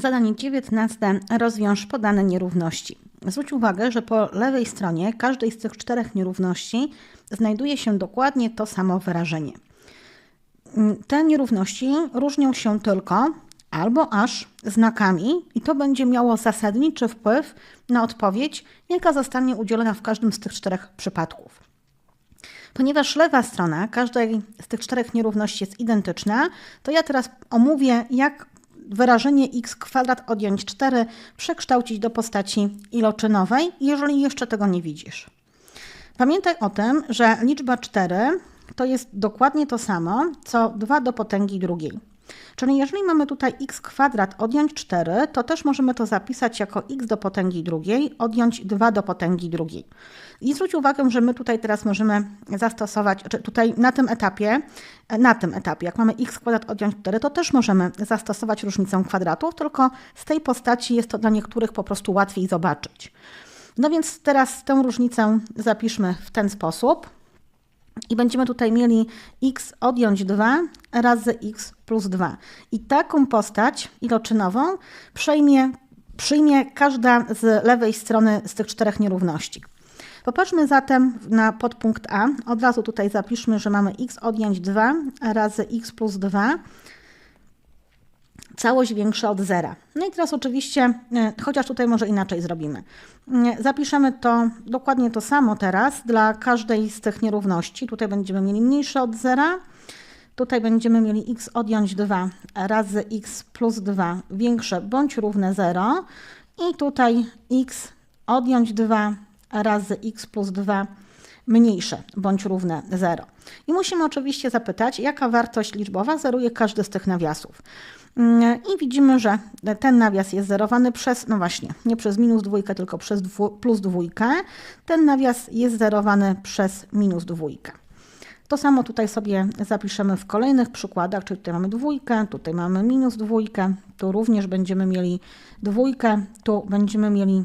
Zadanie 19. Rozwiąż podane nierówności. Zwróć uwagę, że po lewej stronie każdej z tych czterech nierówności znajduje się dokładnie to samo wyrażenie. Te nierówności różnią się tylko albo aż znakami, i to będzie miało zasadniczy wpływ na odpowiedź, jaka zostanie udzielona w każdym z tych czterech przypadków. Ponieważ lewa strona każdej z tych czterech nierówności jest identyczna, to ja teraz omówię, jak wyrażenie x kwadrat odjąć 4 przekształcić do postaci iloczynowej, jeżeli jeszcze tego nie widzisz. Pamiętaj o tym, że liczba 4 to jest dokładnie to samo, co 2 do potęgi drugiej. Czyli jeżeli mamy tutaj x kwadrat odjąć 4, to też możemy to zapisać jako x do potęgi drugiej odjąć 2 do potęgi drugiej. I zwróć uwagę, że my tutaj teraz możemy zastosować, czy tutaj na tym etapie, na tym etapie, jak mamy x kwadrat odjąć 4, to też możemy zastosować różnicę kwadratów, tylko z tej postaci jest to dla niektórych po prostu łatwiej zobaczyć. No więc teraz tę różnicę zapiszmy w ten sposób. I będziemy tutaj mieli x odjąć 2 razy x plus 2. I taką postać iloczynową przejmie, przyjmie każda z lewej strony z tych czterech nierówności. Popatrzmy zatem na podpunkt A. Od razu tutaj zapiszmy, że mamy x odjąć 2 razy x plus 2 całość większa od zera. No i teraz oczywiście, e, chociaż tutaj może inaczej zrobimy. E, zapiszemy to dokładnie to samo teraz dla każdej z tych nierówności. Tutaj będziemy mieli mniejsze od zera. Tutaj będziemy mieli x odjąć 2 razy x plus 2 większe bądź równe 0. I tutaj x odjąć 2 razy x plus 2 mniejsze bądź równe 0. I musimy oczywiście zapytać, jaka wartość liczbowa zeruje każdy z tych nawiasów. Mm, I widzimy, że ten nawias jest zerowany przez, no właśnie, nie przez minus dwójkę, tylko przez dwu, plus dwójkę. Ten nawias jest zerowany przez minus dwójkę. To samo tutaj sobie zapiszemy w kolejnych przykładach, czyli tutaj mamy dwójkę, tutaj mamy minus dwójkę, tu również będziemy mieli dwójkę, tu będziemy mieli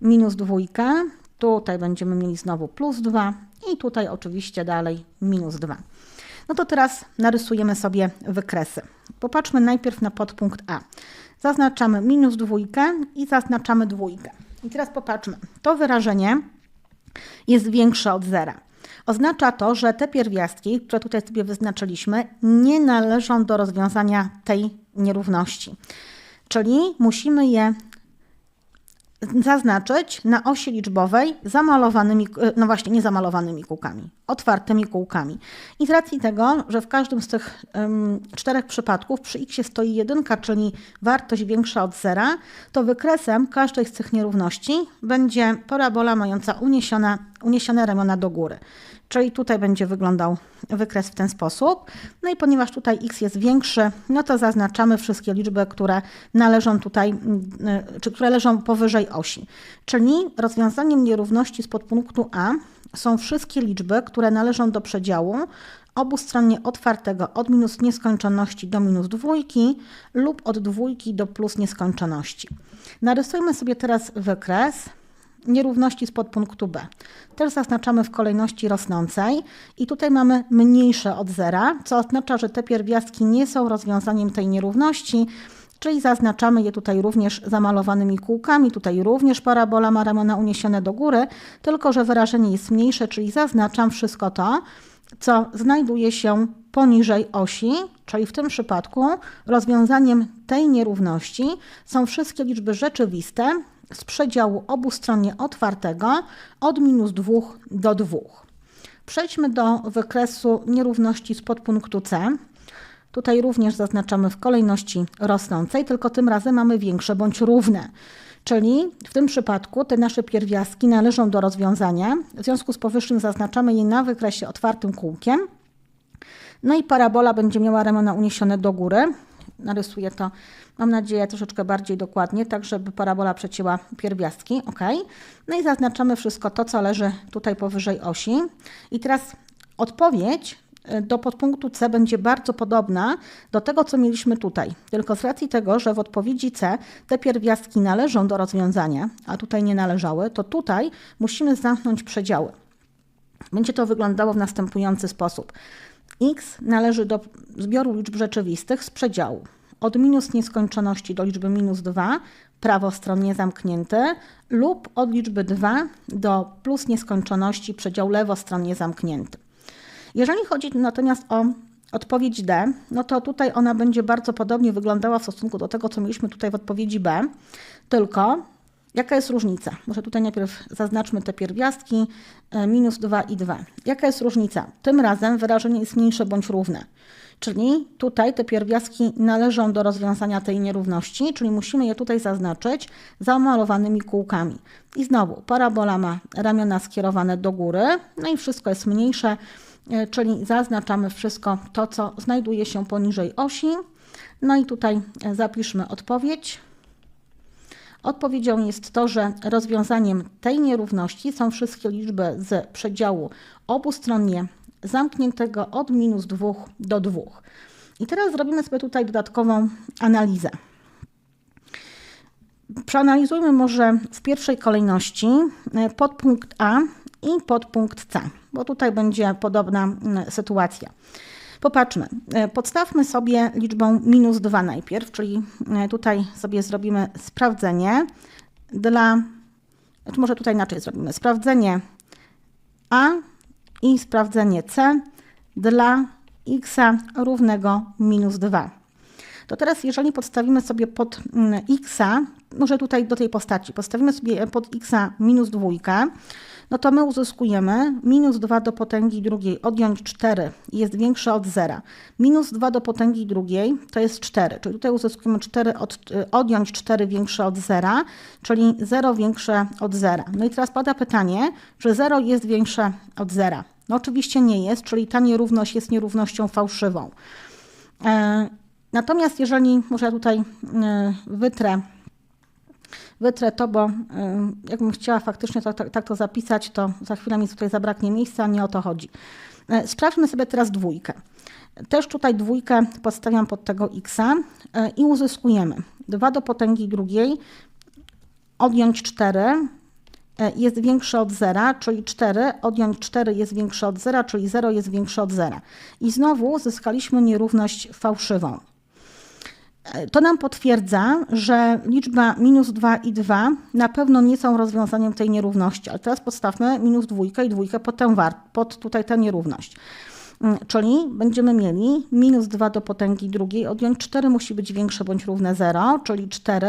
minus dwójkę, tutaj będziemy mieli znowu plus 2 i tutaj oczywiście dalej minus 2. No to teraz narysujemy sobie wykresy. Popatrzmy najpierw na podpunkt A. Zaznaczamy minus dwójkę i zaznaczamy dwójkę. I teraz popatrzmy. To wyrażenie jest większe od zera. Oznacza to, że te pierwiastki, które tutaj sobie wyznaczyliśmy, nie należą do rozwiązania tej nierówności. Czyli musimy je zaznaczyć na osi liczbowej zamalowanymi, e, no właśnie nie zamalowanymi kółkami, otwartymi kółkami. I z racji tego, że w każdym z tych um, czterech przypadków przy x stoi jedynka, czyli wartość większa od zera, to wykresem każdej z tych nierówności będzie parabola mająca uniesione, uniesione ramiona do góry. Czyli tutaj będzie wyglądał wykres w ten sposób. No i ponieważ tutaj x jest większy, no to zaznaczamy wszystkie liczby, które należą tutaj, y, czy które leżą powyżej osi. Czyli rozwiązaniem nierówności z podpunktu A są wszystkie liczby, które należą do przedziału obustronnie otwartego od minus nieskończoności do minus dwójki lub od dwójki do plus nieskończoności. Narysujmy sobie teraz wykres nierówności z podpunktu B. Też zaznaczamy w kolejności rosnącej i tutaj mamy mniejsze od zera, co oznacza, że te pierwiastki nie są rozwiązaniem tej nierówności, czyli zaznaczamy je tutaj również zamalowanymi kółkami, tutaj również parabola ma ramiona uniesione do góry, tylko że wyrażenie jest mniejsze, czyli zaznaczam wszystko to, co znajduje się poniżej osi, czyli w tym przypadku rozwiązaniem tej nierówności są wszystkie liczby rzeczywiste, z przedziału obustronnie otwartego od minus 2 do 2. Przejdźmy do wykresu nierówności z podpunktu C. Tutaj również zaznaczamy w kolejności rosnącej, tylko tym razem mamy większe bądź równe. Czyli w tym przypadku te nasze pierwiastki należą do rozwiązania. W związku z powyższym zaznaczamy je na wykresie otwartym kółkiem. No i parabola będzie miała ramiona uniesione do góry. Narysuję to Mam nadzieję troszeczkę bardziej dokładnie, tak żeby parabola przecięła pierwiastki. ok. No i zaznaczamy wszystko to, co leży tutaj powyżej osi. I teraz odpowiedź y, do podpunktu C będzie bardzo podobna do tego, co mieliśmy tutaj. Tylko z racji tego, że w odpowiedzi C te pierwiastki należą do rozwiązania, a tutaj nie należały, to tutaj musimy zamknąć przedziały. Będzie to wyglądało w następujący sposób. X należy do zbioru liczb rzeczywistych z przedziału od minus nieskończoności do liczby minus 2, prawostronnie zamknięty, lub od liczby 2 do plus nieskończoności, przedział lewostronnie zamknięty. Jeżeli chodzi natomiast o odpowiedź D, no to tutaj ona będzie bardzo podobnie wyglądała w stosunku do tego, co mieliśmy tutaj w odpowiedzi B, tylko jaka jest różnica? Może tutaj najpierw zaznaczmy te pierwiastki, e, minus 2 i 2. Jaka jest różnica? Tym razem wyrażenie jest mniejsze bądź równe. Czyli tutaj te pierwiastki należą do rozwiązania tej nierówności, czyli musimy je tutaj zaznaczyć zamalowanymi kółkami. I znowu parabola ma ramiona skierowane do góry, no i wszystko jest mniejsze, e, czyli zaznaczamy wszystko to, co znajduje się poniżej osi. No i tutaj e, zapiszmy odpowiedź. Odpowiedzią jest to, że rozwiązaniem tej nierówności są wszystkie liczby z przedziału obustronnie zamkniętego od minus 2 do 2. I teraz zrobimy sobie tutaj dodatkową analizę. Przeanalizujmy może w pierwszej kolejności e, podpunkt A i podpunkt C, bo tutaj będzie podobna sytuacja. Popatrzmy, e, podstawmy sobie liczbą minus 2 najpierw, czyli e, tutaj sobie zrobimy sprawdzenie. Dla, czy może tutaj inaczej zrobimy, sprawdzenie A i sprawdzenie C dla x równego minus 2. To teraz jeżeli podstawimy sobie pod mm, x, może tutaj do tej postaci, postawimy sobie pod x minus 2, no to my uzyskujemy minus 2 do potęgi drugiej odjąć 4 jest większe od 0. Minus 2 do potęgi drugiej to jest 4, czyli tutaj uzyskujemy 4 od, odjąć 4 większe od 0, czyli 0 większe od 0. No i teraz pada pytanie, czy 0 jest większe od 0. No oczywiście nie jest, czyli ta nierówność jest nierównością fałszywą. Natomiast jeżeli, może tutaj e, wytrę, wytrę to, bo e, jakbym chciała faktycznie to, tak, tak to zapisać, to za chwilę mi tutaj zabraknie miejsca, nie o to chodzi. Sprawdźmy sobie teraz dwójkę. Też tutaj dwójkę podstawiam pod tego x i uzyskujemy 2 do potęgi drugiej odjąć 4 E, jest większe od zera, czyli 4, odjąć 4 jest większe od zera, czyli 0 jest większe od zera. I znowu uzyskaliśmy nierówność fałszywą. To nam potwierdza, że liczba minus 2 i 2 na pewno nie są rozwiązaniem tej nierówności. Ale teraz podstawmy minus 2 i 2 pod, tę pod tutaj tę nierówność. Mm, czyli będziemy mieli minus 2 do potęgi drugiej, odjąć 4 musi być większe bądź równe 0, czyli 4,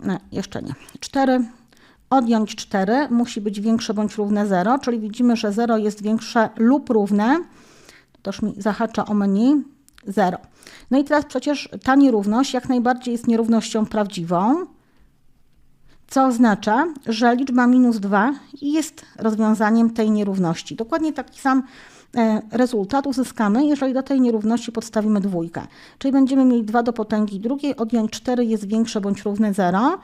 nie, jeszcze nie, 4 odjąć 4 musi być większe bądź równe 0, czyli widzimy, że 0 jest większe lub równe, to już mi zahacza o menu, 0. No i teraz przecież ta nierówność jak najbardziej jest nierównością prawdziwą, co oznacza, że liczba minus 2 jest rozwiązaniem tej nierówności. Dokładnie taki sam e, rezultat uzyskamy, jeżeli do tej nierówności podstawimy dwójkę. Czyli będziemy mieli 2 do potęgi drugiej, odjąć 4 jest większe bądź równe 0,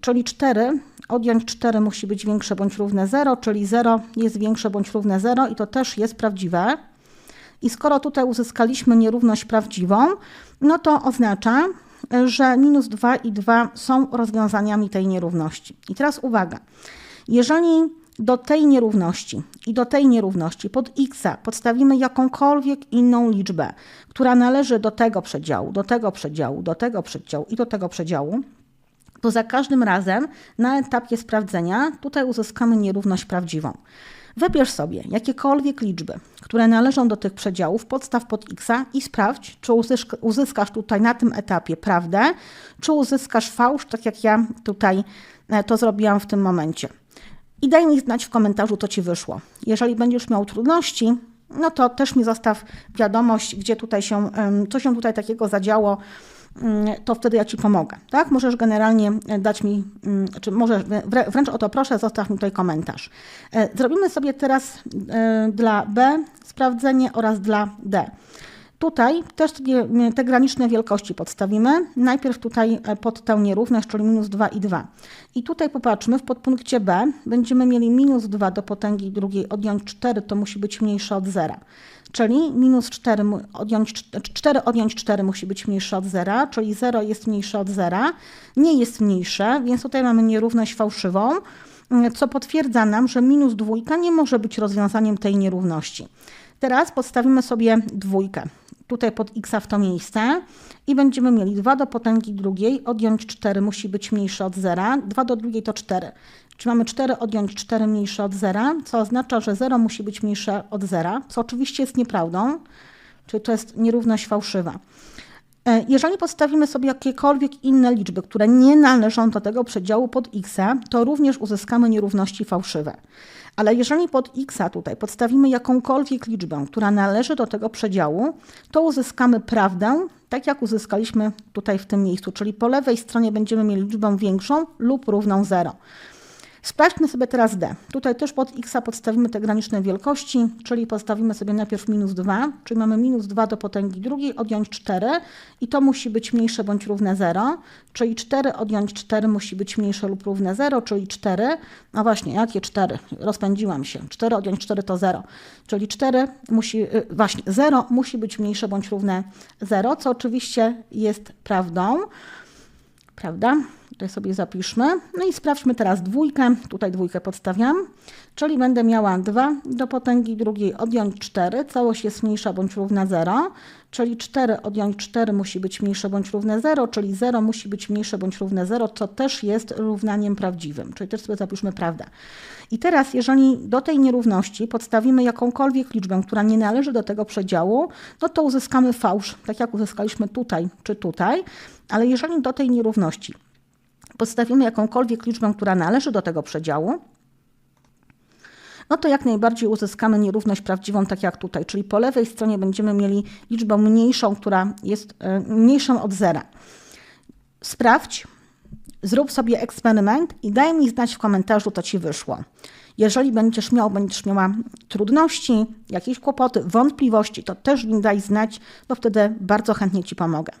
czyli 4 odjąć 4 musi być większe bądź równe 0, czyli 0 jest większe bądź równe 0 i to też jest prawdziwe. I skoro tutaj uzyskaliśmy nierówność prawdziwą, no to oznacza, że minus 2 i 2 są rozwiązaniami tej nierówności. I teraz uwaga, jeżeli do tej nierówności i do tej nierówności pod x podstawimy jakąkolwiek inną liczbę, która należy do tego przedziału, do tego przedziału, do tego przedziału i do tego przedziału, to za każdym razem na etapie sprawdzenia tutaj uzyskamy nierówność prawdziwą. Wybierz sobie jakiekolwiek liczby, które należą do tych przedziałów, podstaw pod x i sprawdź, czy uzyskasz tutaj na tym etapie prawdę, czy uzyskasz fałsz, tak jak ja tutaj e, to zrobiłam w tym momencie. I daj mi znać w komentarzu, co Ci wyszło. Jeżeli będziesz miał trudności, no to też mi zostaw wiadomość, gdzie tutaj się, co się tutaj takiego zadziało, to wtedy ja Ci pomogę. Tak? Możesz generalnie e, dać mi, mm, czy możesz, wręcz o to proszę, zostaw mi tutaj komentarz. E, zrobimy sobie teraz e, dla B sprawdzenie oraz dla D. Tutaj też te graniczne wielkości podstawimy. Najpierw tutaj pod tę nierówność, czyli minus 2 i 2. I tutaj popatrzmy, w podpunkcie B będziemy mieli minus 2 do potęgi drugiej odjąć 4, to musi być mniejsze od 0 czyli minus 4 odjąć, 4 odjąć 4 musi być mniejsze od 0, czyli 0 jest mniejsze od 0, nie jest mniejsze, więc tutaj mamy nierówność fałszywą, co potwierdza nam, że minus dwójka nie może być rozwiązaniem tej nierówności. Teraz podstawimy sobie dwójkę tutaj pod x w to miejsce i będziemy mieli 2 do potęgi drugiej, odjąć 4 musi być mniejsze od 0, 2 do drugiej to 4. Czyli mamy 4 odjąć 4 mniejsze od 0, co oznacza, że 0 musi być mniejsze od 0, co oczywiście jest nieprawdą, czyli to jest nierówność fałszywa. E, Jeżeli podstawimy sobie jakiekolwiek inne liczby, które nie należą do tego przedziału pod x, to również uzyskamy nierówności fałszywe. Ale jeżeli pod x tutaj podstawimy jakąkolwiek liczbę, która należy do tego przedziału, to uzyskamy prawdę, tak jak uzyskaliśmy tutaj w tym miejscu, czyli po lewej stronie będziemy mieli liczbę większą lub równą 0. Sprawdźmy sobie teraz d. Tutaj też pod x podstawimy te graniczne wielkości, czyli podstawimy sobie najpierw minus 2, czyli mamy minus 2 do potęgi drugiej, odjąć 4 i to musi być mniejsze bądź równe 0, czyli 4 odjąć 4 musi być mniejsze lub równe 0, czyli 4. No właśnie, jakie 4? Rozpędziłam się. 4 odjąć 4 to 0, czyli 4 musi, y, właśnie 0 musi być mniejsze bądź równe 0, co oczywiście jest prawdą prawda? Tutaj sobie zapiszmy. No i sprawdźmy teraz dwójkę. Tutaj dwójkę podstawiam. Czyli będę miała 2 do potęgi drugiej odjąć 4. Całość jest mniejsza bądź równa 0. Czyli 4 odjąć 4 musi być mniejsze bądź równe 0, czyli 0 musi być mniejsze bądź równe 0, co też jest równaniem prawdziwym. Czyli też sobie zapiszmy prawdę. I teraz, jeżeli do tej nierówności podstawimy jakąkolwiek liczbę, która nie należy do tego przedziału, no to uzyskamy fałsz, tak jak uzyskaliśmy tutaj czy tutaj. Ale jeżeli do tej nierówności podstawimy jakąkolwiek liczbę, która należy do tego przedziału, no to jak najbardziej uzyskamy nierówność prawdziwą, tak jak tutaj, czyli po lewej stronie będziemy mieli liczbę mniejszą, która jest e, mniejszą od zera. Sprawdź, zrób sobie eksperyment i daj mi znać w komentarzu, co Ci wyszło. Jeżeli będziesz miał, będziesz miała trudności, jakieś kłopoty, wątpliwości, to też mi daj znać, bo wtedy bardzo chętnie Ci pomogę.